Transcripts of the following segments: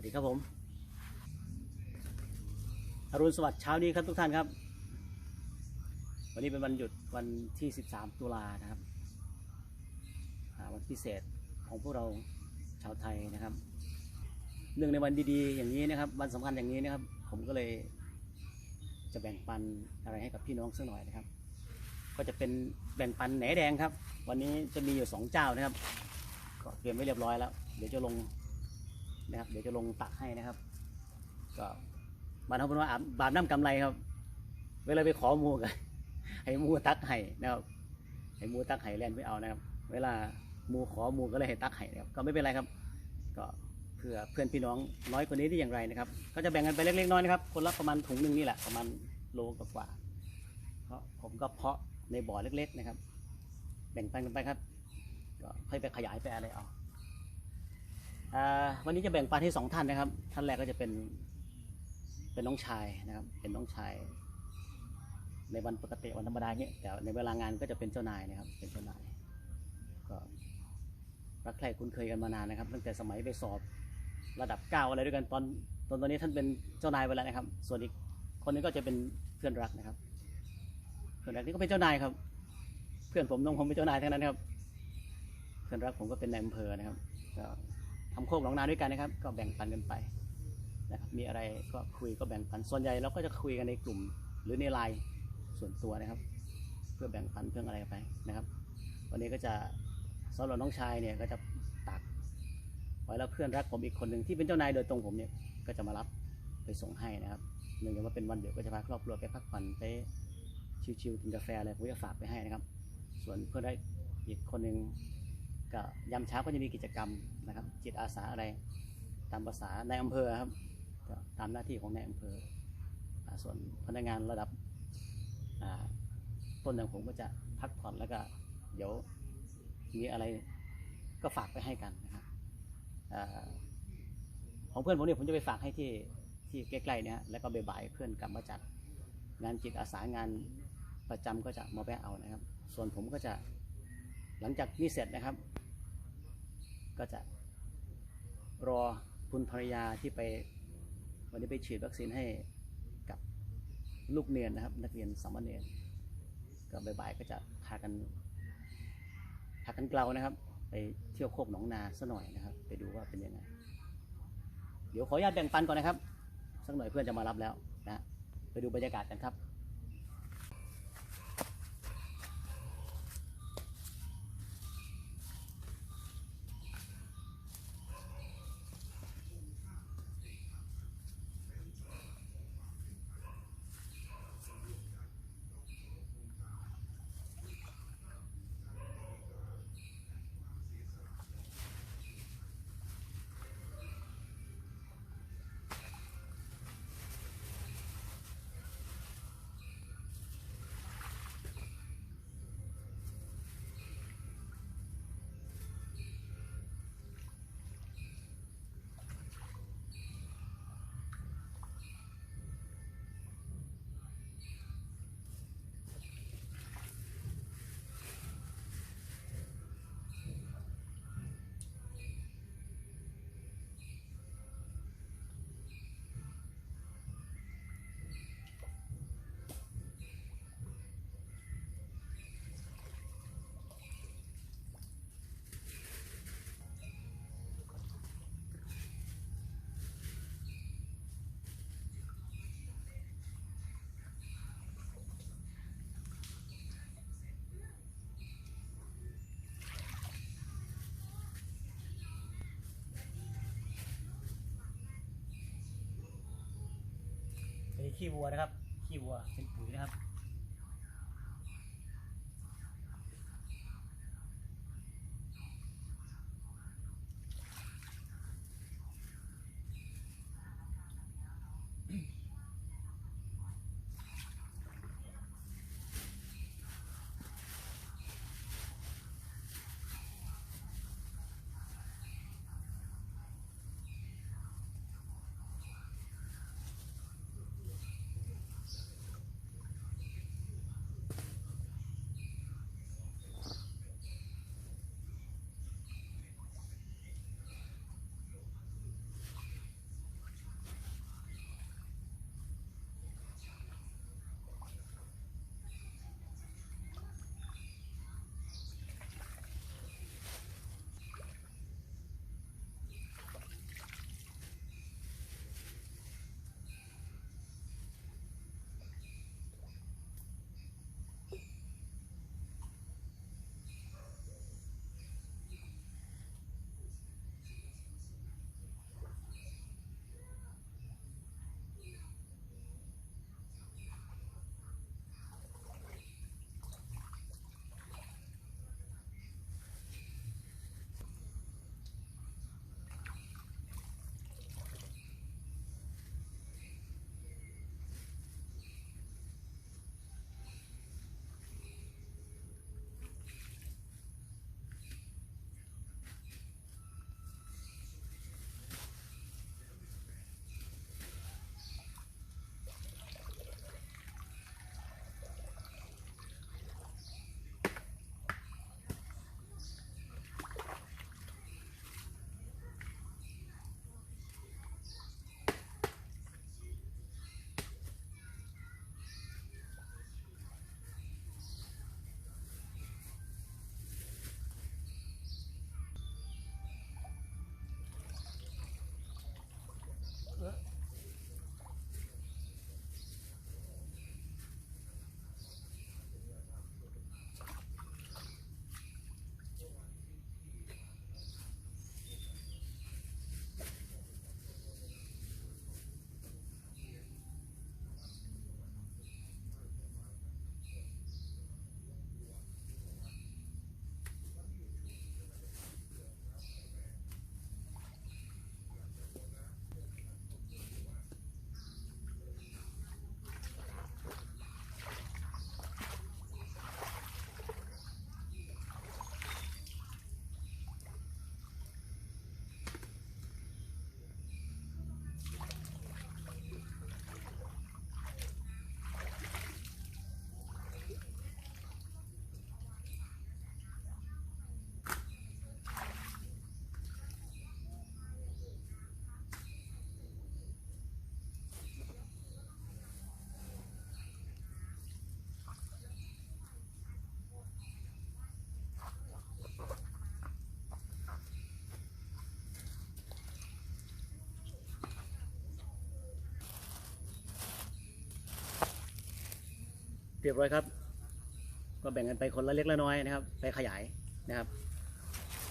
วัสดีครับผมอรุณสวัสดิ์เช้านี้ครับทุกท่านครับ วันนี้เป็นวันหยุดวันที่ 13 ตุลานะครับวันพิเศษของพวกเราชาวไทยนะครับ เนื่องในวันดีๆ อย่างนี้นะครับ วันสำคัญอย่างนี้นะครับ ผมก็เลยจะแบ่งปันอะไรให้กับพี่น้องสักหน่อยนะครับ ก็จะเป็นแบ่งปันแหนแดงครับ วันนี้จะมีอยู่สองเจ้านะครับ ก็เตรียมไว้เรียบร้อยแล้ว เดี๋ยวจะลง นะครับ เดี๋ยวจะลงตักให้นะครับ ก็บานเขาเป็นว่าอาบบาปน้ำกำไรครับ เวลาไปขอมูกันให้มูตักให้นะครับให้มูตักให้แล่นไปเอานะครับ เวลามูขอมูก็เลยให้ตักให้นะครับ ก็ไม่เป็นไรครับ ก็เพื่อเพื่อนพี่น้องน้อยกว่านี้ได้อย่างไรนะครับ ก็จะแบ่งกันไปเล็กๆน้อยนะครับ คนละประมาณถุงหนึ่งนี่แหละประมาณโลกว่าเพราะผมก็เพาะในบ่อเล็ก ๆ นะครับ แบ่งปันกันไปครับ ก็ค่อยไปขยายไปอะไรเอาอ่า วันนี้จะแบ่งปันให้สองท่านนะครับ ท่านแรกก็จะเป็นเป็นน้องชายนะครับ เป็นน้องชาย ในวันปกติวันธรรมดาเนี้ยแต่ในเวลางานก็จะเป็นเจ้านายนะครับ เป็นเจ้านายก็รักใคร่คุ้นเคยกันมานานนะครับ ตั้งแต่สมัยไปสอบระดับเก้าอะไรด้วยกันตอนตอนตอนนี้ท่านเป็นเจ้านายไปแล้วนะครับ ส่วนอีกคนนึงก็จะเป็นเพื่อนรักนะครับ เพื่อนรักนี่ก็เป็นเจ้านายครับ เพื่อนผมน้องผมเป็นเจ้านายทั้งนั้นครับ เพื่อนรักผมก็เป็นนายอำเภอนะครับก็ ทำโคกหนองนาด้วยกันนะครับ ก็แบ่งปันกันไปนะครับมีอะไรก็คุยก็แบ่งปันส่วนใหญ่เราก็จะคุยกันในกลุ่ม หรือในไลน์ส่วนตัวนะครับ เพื่อแบ่งปันเพื่ออะไรไปนะครับ วันนี้ก็จะสำหรับน้องชายเนี่ยก็จะตักไว้แล้วเพื่อนรักผมอีกคนหนึ่งที่เป็นเจ้านายโดยตรงผมเนี่ยก็จะมารับไปส่งให้นะครับเนื่องจากว่าเป็นวันเดียวก็จะพาครอบครัวไปพักผ่อนไปชิวๆกินกาแฟอะไรผมจะฝากไปให้นะครับ ส่วนเพื่อนได้อีกคนหนึ่ง ก็ยามเช้าก็จะมีกิจกรรมนะครับ จิตอาสาอะไรตามภาษาในอำเภอครับก็ตามหน้าที่ของในอำเภอส่วนพนักงานระดับต้นอย่างผมก็จะพักผ่อนแล้วก็เดี๋ยวมีอะไรก็ฝากไปให้กันนะครับอของเพื่อนผมเนี่ยผมจะไปฝากให้ที่ที่ใกล้ๆเนี่ยแล้วก็บ่ายๆเพื่อนกลับมาจัดงานจิตอาสางานประจำก็จะมาแวะเอานะครับ ส่วนผมก็จะหลังจากนี้เสร็จนะครับ ก็จะรอคุณภรรยาที่ไปวันนี้ไปฉีดวัคซีนให้กับลูกเนียนนะครับ นักเรียนสามเณรก็บ่ายๆก็จะพากันพากันเกลานะครับ ไปเที่ยวโคกหนองนาซะหน่อยนะครับ ไปดูว่าเป็นยังไงเดี๋ยวขออนุญาตแบ่งปันก่อนนะครับ สักหน่อยเพื่อนจะมารับแล้วนะไปดูบรรยากาศกันครับ ขี้วัวนะครับขี้วัวเป็นปุ๋ยนะครับ that. เรียบร้อยครับ ก็แบ่งกันไปคนละเล็กละน้อยนะครับ ไปขยายนะครับ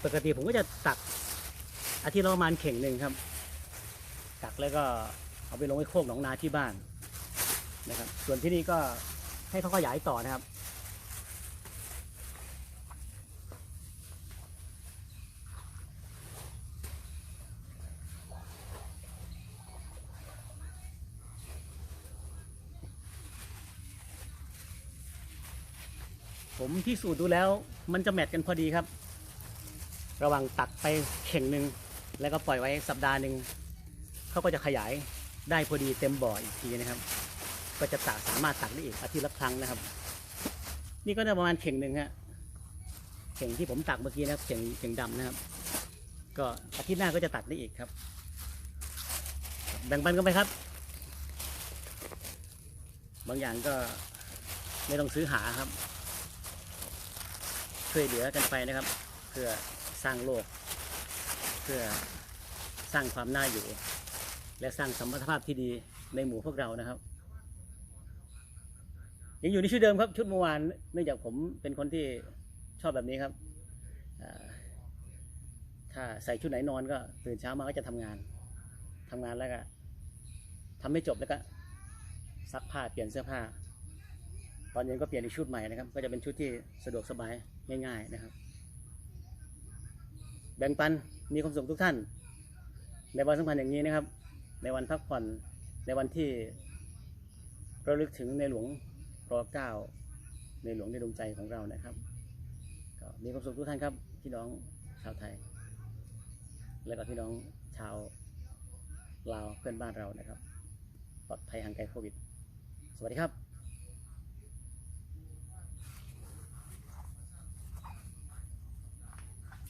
ปกติผมก็จะตักอาทิตย์ละประมาณเข่งหนึ่งครับ ตักแล้วก็เอาไปลงไว้โคกหนองนาที่บ้านนะครับ ส่วนที่นี่ก็ให้เขาขยายต่อนะครับ ผมพิสูจน์ดูแล้ว มันจะแมทกันพอดีครับ ระหว่างตักไปเข่งหนึ่งแล้วก็ปล่อยไว้สัปดาห์หนึ่งเขาก็จะขยายได้พอดีเต็มบ่ออีกทีนะครับ ก็จะตักสามารถตักได้อีกอาทิตย์ละครั้งนะครับ นี่ก็ได้ประมาณเข่งหนึ่งฮะเข่งที่ผมตักเมื่อกี้นะครับเข่งเข่งดำนะครับ ก็อาทิตย์หน้าก็จะตักได้อีกครับ แบ่งปันกันไปครับ บางอย่างก็ไม่ต้องซื้อหาครับ ช่วยเหลือกันไปนะครับ เพื่อสร้างโลก เพื่อสร้างความน่าอยู่ และสร้างสัมพันธภาพที่ดีในหมู่พวกเรานะครับ ยังอยู่ในชุดเดิมครับ ชุดเมื่อวานเนื่องจากผมเป็นคนที่ชอบแบบนี้ครับถ้าใส่ชุดไหนนอนก็ตื่นเช้ามาก็จะทำงานทำงานแล้วก็ทำไม่จบแล้วก็ซักผ้าเปลี่ยนเสื้อผ้า ตอนเย็นก็เปลี่ยนอีกชุดใหม่นะครับ ก็จะเป็นชุดที่สะดวกสบายง่ายๆนะครับ แบ่งปันมีความสุขทุกท่าน ในวันสำคัญอย่างนี้นะครับ ในวันพักผ่อนในวันที่ระลึกถึงในหลวงรอเก้าในหลวงในดวงใจของเรานะครับก็มีความสุขทุกท่านครับพี่น้องชาวไทย และก็พี่น้องชาวลาวเพื่อนบ้านเรานะครับปลอดภัยห่างไกลโควิด สวัสดีครับ